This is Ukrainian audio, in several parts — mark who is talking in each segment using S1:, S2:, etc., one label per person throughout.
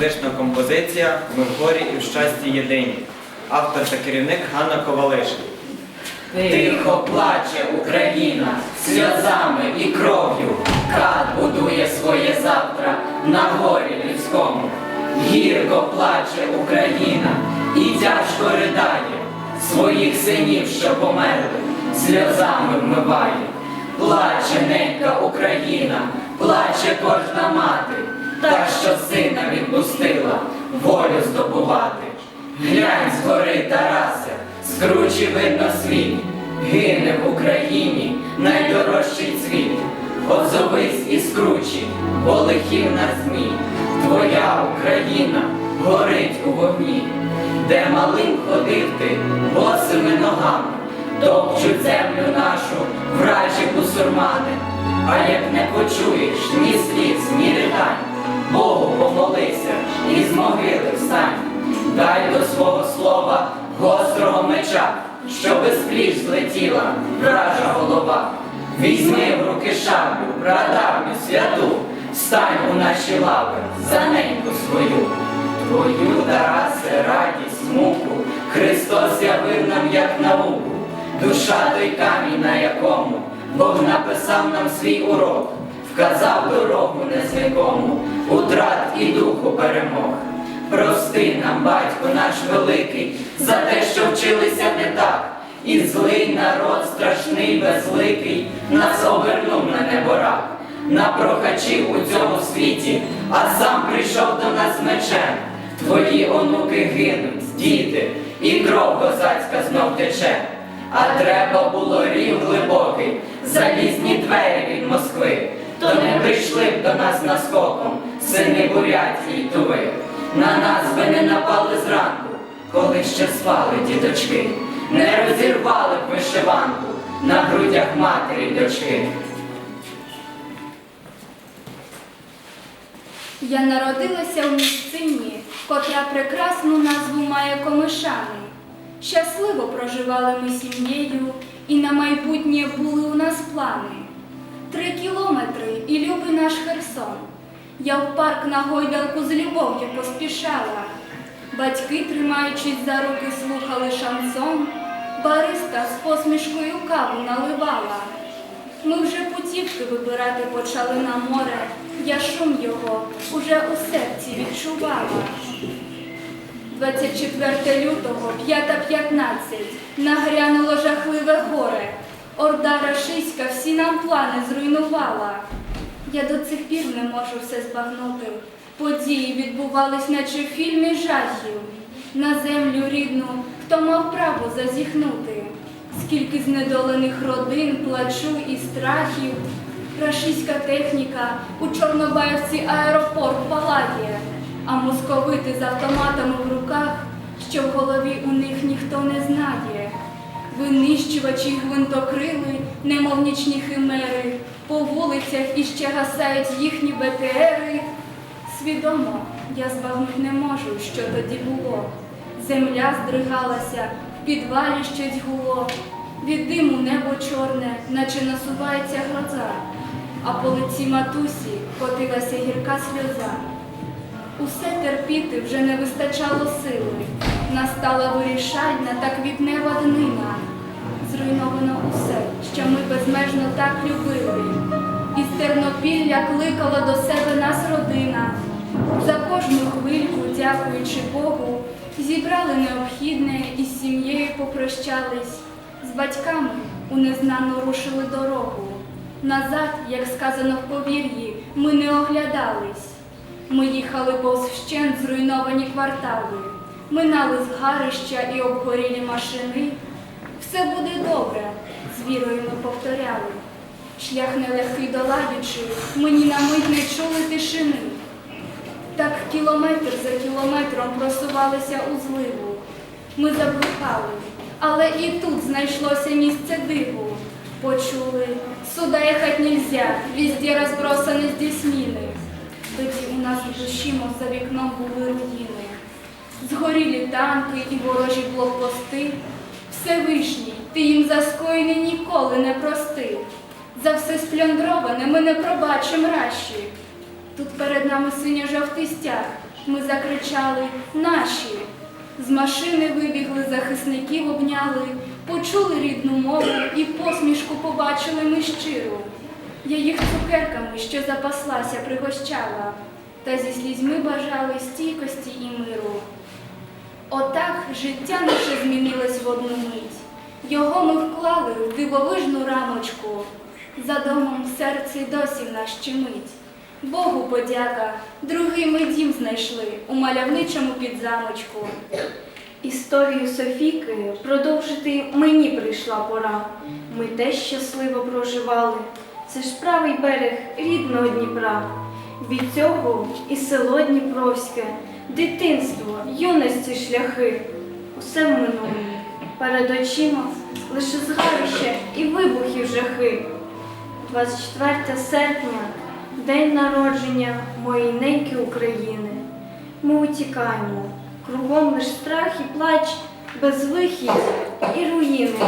S1: музична композиція Ми в горі і в щасті єдині. Автор та керівник Ганна Ковалишин.
S2: Тихо плаче Україна сльозами і кров'ю. Кат будує своє завтра на горі людському. Гірко плаче Україна і тяжко ридає своїх синів, що померли, сльозами вмиває. Плаче ненька Україна, плаче кожна мати, та що сина відпустила волю здобувати. Глянь згори Тарася, з кручі видно світ, гине в Україні найдорожчий цвіт. Озовись із кручі, бо лихів на змій, твоя Україна горить у вогні, де малим ходив ти босими ногами, топчуть землю нашу, вражі бусурмани, а як не почуєш ні сліз, ні ридань, Богу помолися і з могили встань. Дай до свого слова гострого меча, що без пліч злетіла вража голова. Візьми в руки шаблю, прадавню святу, стань у наші лави за неньку свою. Твою, Тарасе, радість, муку, Христос явив нам як науку, душа той камінь, на якому Бог написав нам свій урок, вказав дорогу незнакому, утрат і духу перемог. Прости нам, батько наш великий, за те, що вчилися не так, і злий народ страшний, безликий, нас обернув на неборак, на прохачів у цьому світі, а сам прийшов до нас мечем. Твої онуки гинуть, діти, і кров козацька знов тече. А треба було рів глибокий, залізні двері від Москви, то не прийшли б до нас наскоком, сини Бурятії Туви. На нас би не напали зранку, коли ще спали діточки, не розірвали б вишиванку на грудях матері дочки.
S3: Я народилася в місцині, котра прекрасну назву має Комишани. Щасливо проживали ми сім'єю, і на майбутнє були у нас плани. Три кілометри і любий наш Херсон. Я в парк на гойдалку з любов'ю поспішала. Батьки, тримаючись за руки, слухали шансон, бариста з посмішкою каву наливала. Ми вже путівки вибирати почали на море. Я шум його уже у серці відчувала. 24 лютого, 5.15, нагрянуло жахливе горе. Орда рашиська всі нам плани зруйнувала. Я до цих пір не можу все збагнути. Події відбувались, наче в фільмі жахів. На землю рідну, хто мав право зазіхнути. Скільки знедолених родин, плачу і страхів. Рашиська техніка у Чорнобаївці аеропорт палає, а московити з автоматами в руках, що в голові у них ніхто не знає. Винищувачі гвинтокрили, немов нічні химери, по вулицях іще гасають їхні БТРи. Свідомо я збагнуть не можу, що тоді було. Земля здригалася, в підвалі щось гуло, від диму небо чорне, наче насувається гроза, а по лиці матусі котилася гірка сльоза. Усе терпіти вже не вистачало сили. Настала вирішальна та квітнева днина. Зруйновано усе, що ми безмежно так любили. Із Тернопілля кликала до себе нас родина. За кожну хвильку, дякуючи Богу, зібрали необхідне і з сім'єю попрощались. З батьками у незнану рушили дорогу. Назад, як сказано в повір'ї, ми не оглядались. Ми їхали повз вщент зруйновані квартали, минали згарища і обгорілі машини. Все буде добре, з вірою ми повторяли. Шлях нелегкий долаючи, ми ні на мить не чули тишини. Так кілометр за кілометром просувалися у зливу. Ми заблукали, але і тут знайшлося місце диву. Почули, сюда ехать нельзя, везде розбросані здесь міни. Тоді у нас в душі, за вікном були руїни. Згорілі танки і ворожі блокпости. Всевишній, ти їм за скоєне ніколи не прости. За все спльондроване ми не пробачим раші. Тут перед нами синьо-жовтий стяг, ми закричали наші. З машини вибігли, захисників обняли, почули рідну мову і посмішку побачили ми щиру. Я їх цукерками, що запаслася, пригощала, та зі слізьми бажали стійкості і миру. Отак життя наше змінилось в одну мить. Його ми вклали в дивовижну рамочку. За домом в серці досі в нас щемить. Богу подяка, другий ми дім знайшли у мальовничому підзамочку.
S4: Історію Софійки продовжити мені прийшла пора. Ми теж щасливо проживали. Це ж правий берег рідного Дніпра. Від цього і село Дніпровське, дитинство, юності шляхи. Усе в минулому. Перед очима лише згарище і вибухів жахи. 24 серпня, день народження моєї неньки України. Ми утікаємо, кругом лиш страх і плач, безвихідь і руїни.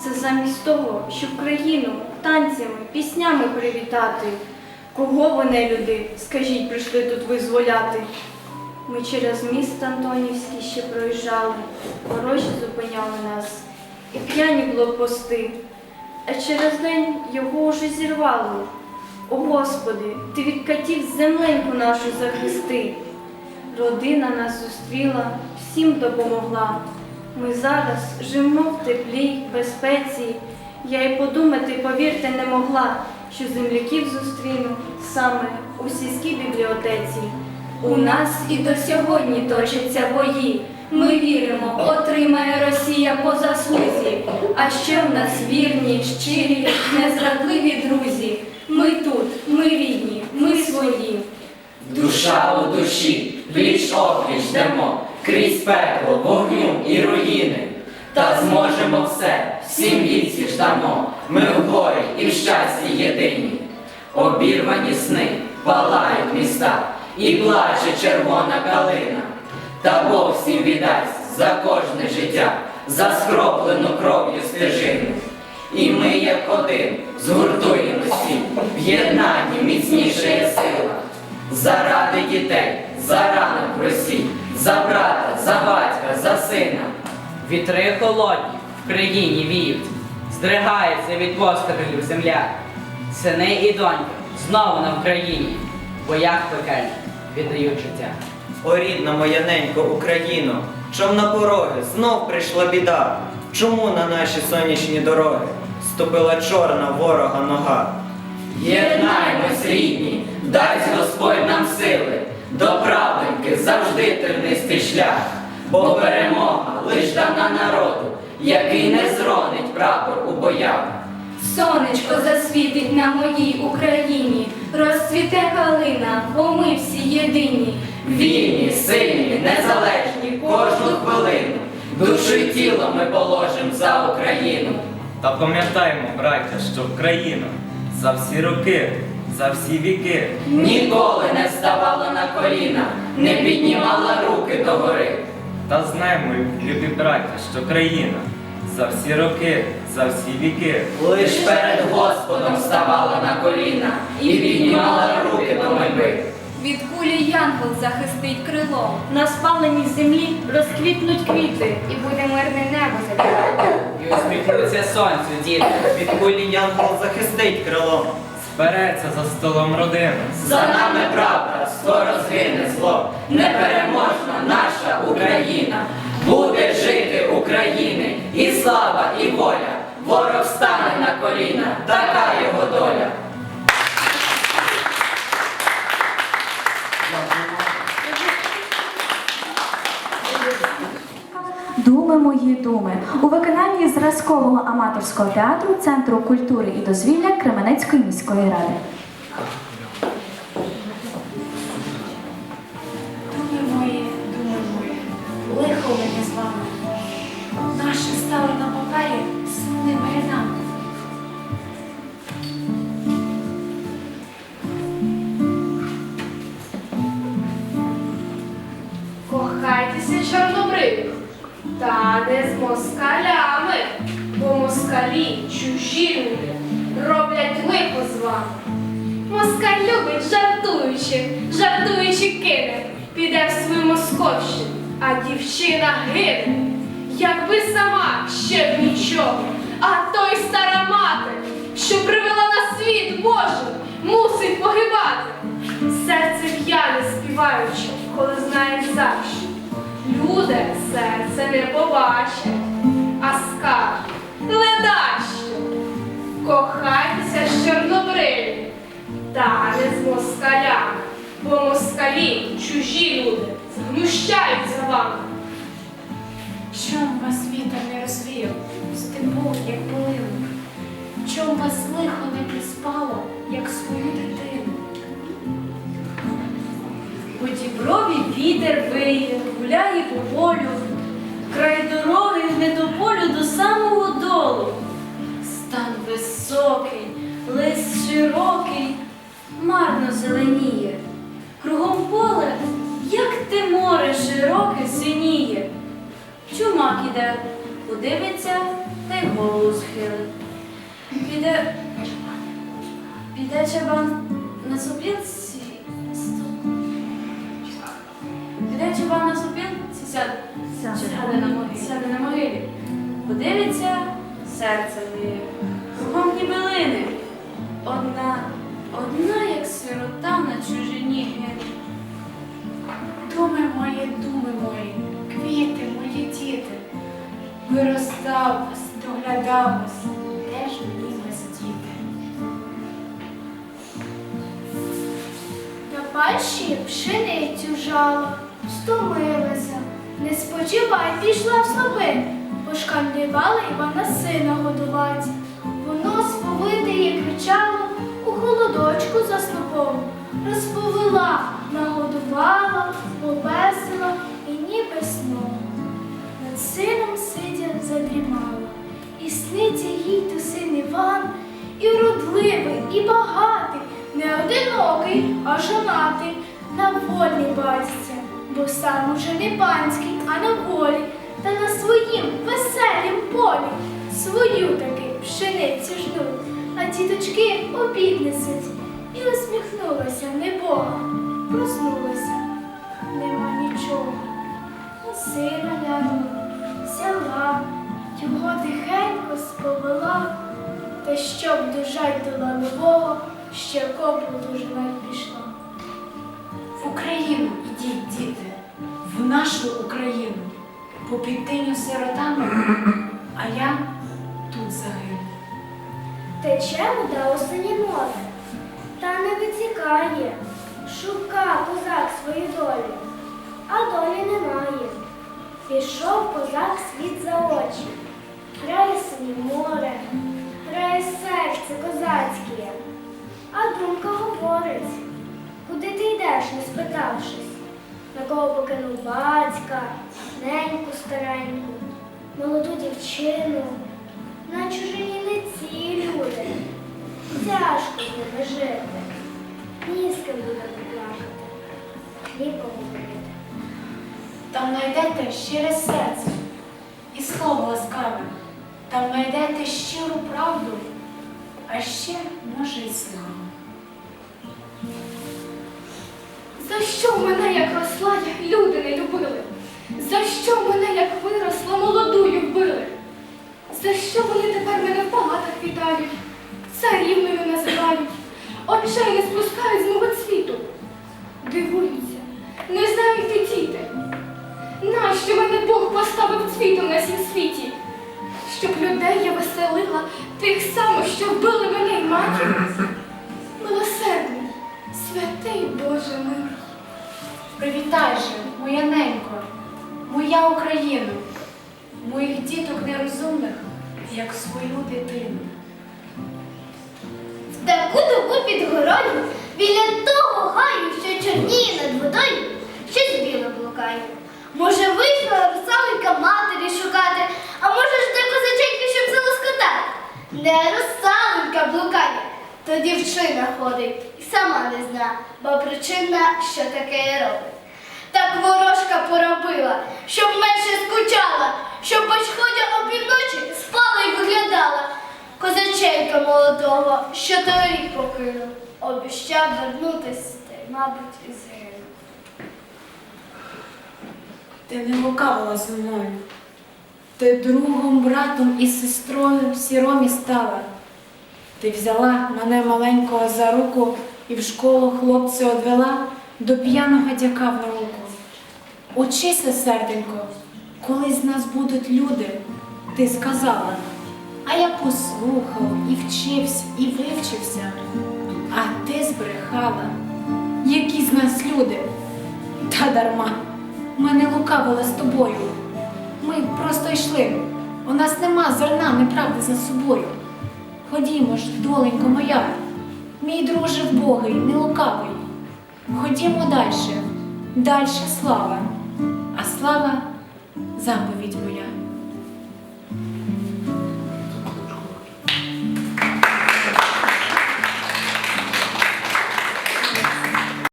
S4: Це замість того, щоб країну танцями, піснями привітати. Кого вони, люди, скажіть, прийшли тут визволяти? Ми через міст Антонівський ще проїжджали, ворожі зупиняли нас, і п'яні блокпости. А через день його уже зірвали. О Господи, ти від катів земленьку нашу захисти. Родина нас зустріла, всім допомогла. Ми зараз живемо в теплі, безпеці. Я й подумати, повірте, не могла, що земляків зустріну саме у сільській бібліотеці.
S3: У нас і до сьогодні точаться бої. Ми віримо, отримає Росія по заслузі. А ще в нас вірні, щирі, незрадливі друзі. Ми тут, ми рідні, ми свої.
S2: Душа у душі, пліч опліч йдемо, крізь пекло, вогню і руїни. Та зможемо все, всім віці ждамо, ми в горі і в щасті єдині. Обірвані сни палають міста, і плаче червона калина. Та Бог всім віддасть за кожне життя, за скроплену кров'ю стежину. І ми, як один, згуртуємось всі, в єднанні міцніша є сила. Заради дітей, за ранок Росії, за брата, за батька, за сина.
S5: Вітри холодні в країні віють, здригається від пострілів земля. Сини і доньки знову на Вкраїні, в боях пекельних віддають життя.
S1: О, рідна моя ненько Україно, чом на пороги знов прийшла біда? Чому на наші сонячні дороги ступила чорна ворога нога?
S2: Єднаймось, рідні, дасть Господь нам сили, до правеньки завжди тернистий шлях, бо перемога лиш дана народу, який не зронить прапор у боях.
S3: Сонечко засвітить на моїй Україні, розцвіте калина, бо ми всі єдині.
S2: Вільні, сильні, незалежні, кожну хвилину, душу й тіло ми положим за Україну.
S6: Та пам'ятаймо, браття, що Україна за всі роки, за всі віки
S2: Ніколи не вставала на коліна, не піднімала руки догори.
S6: Та знаймо, любі браття, що країна за всі роки, за всі віки
S2: Лиш перед Господом ставала на коліна і піднімала руки до мольби.
S3: Від кулі янгол захистить крилом.
S4: На спаленій землі розквітнуть квіти.
S3: І буде мирне небо за
S5: І усміхнуться сонцю, діти,
S1: Від кулі янгол захистить крилом.
S6: збереться за столом родина.
S2: За нами правда, скоро слава, і воля. Ворог стане на коліна, така його доля.
S7: Думи мої думи у виконанні зразкового аматорського театру Центру культури і дозвілля Кременецької міської ради.
S8: Жартуючи кине, піде в свою Московщину, а дівчина гине, якби сама ще б нічого. А той стара мати, що привела на світ Божий, мусить погибати. Серце п'яне співаючи, коли знає завжди. Люди серце не побачать, а скажуть ледащо. Кохайтеся з чорнобриві, та не з москалями, бо москалі, чужі люди, знущаються вами.
S9: Чом вас вітер не розвів, степок, як полив? Чом вас лихо не приспало, як свою дитину?
S10: По діброві вітер виє, гуляє по полю, край дороги не до полю до самого долу. Стан високий, лист широкий, марно зеленіє. Синіє. Чумак іде, подивиться та й голову схилить. Піде, піде чабан на сопілці. Піде чабан на сопілці, сяде, на могилі. Сяде на могилі. Подивиться, серце виє. Кругом ні билини. Одна, одна, як сирота на чужині гине.
S9: Виростав вас, доглядав вас, де ж мені діти?
S11: На пащі пшеницю жало, стомилася, не спочивай, пішла в снопи, пошкандивала Івана сина годувати. Воно сповите кричало у холодочку за снопом, розповела, нагодувала, повесила і ніби сном. Сином сидя задрімала, і сниться їй то син Іван, і вродливий, і багатий, не одинокий, а жонатий, на вольній батьці, бо сам уже не панський, а на волі, та на своїм веселім полі свою таки пшеницю жнуть, а діточки обід. І усміхнулася небога, та щоб дожать до ланового, ще коплю дожинать пішла.
S9: В Україну ідіть, діти, в нашу Україну, по підтиню сиротами, а я тут загину.
S11: Тече вода у синє море, та не витікає, шука козак свої долі, а долі немає. Пішов козак світ за очі, грає синє море, грає серце козацьке, а думка говорить, куди ти йдеш, не спитавшись, на кого покинув батька, неньку стареньку, молоду дівчину. На чужині не ці люди. Тяжко з ними жити. Ні з ким буде поплакати, нікого говорити.
S9: Там знайдете щире серце і слово ласкаве, там знайдете щиру правду, а ще, може, й славу.
S8: За що мене, як росла, як люди не любили? За що мене, як виросла, молодую вбили? За що вони тепер мене в палатах вітають, царівною називають, очей не спускають з мого цвіту? Дивуються,
S9: моя Україна, моїх діток нерозумних, як свою дитину.
S11: В таку добу під горою, біля того гаю, що чорніє над водою, щось біле блукає. Може, вийшла русалонька матері шукати, а може ж де козаченьки, щоб залоскотати. Не русалонька блукає, то дівчина ходить і сама не зна, бо причина, що таке робить. Так ворожка поробила, щоб менше скучала, щоб бачходя опівночі спала й виглядала. Козаченька молодого, що торік покинув, обіщав вернутись, та й, мабуть, і згинув.
S9: Ти не лукавила зі мною. Ти другом, братом і сестрою в сіромі стала. Ти взяла мене маленького за руку і в школу хлопця одвела до п'яного дяка в науку. Учися, серденько, коли з нас будуть люди, ти сказала. А я послухав і вчився, і вивчився. А ти збрехала. Які з нас люди? Та дарма. Ми не лукавили з тобою. Ми просто йшли. У нас нема зерна неправди за собою. Ходімо ж, доленько моя, мій друже вбогий, не лукавий. Ходімо дальше, дальше слава, а слава заповідь моя.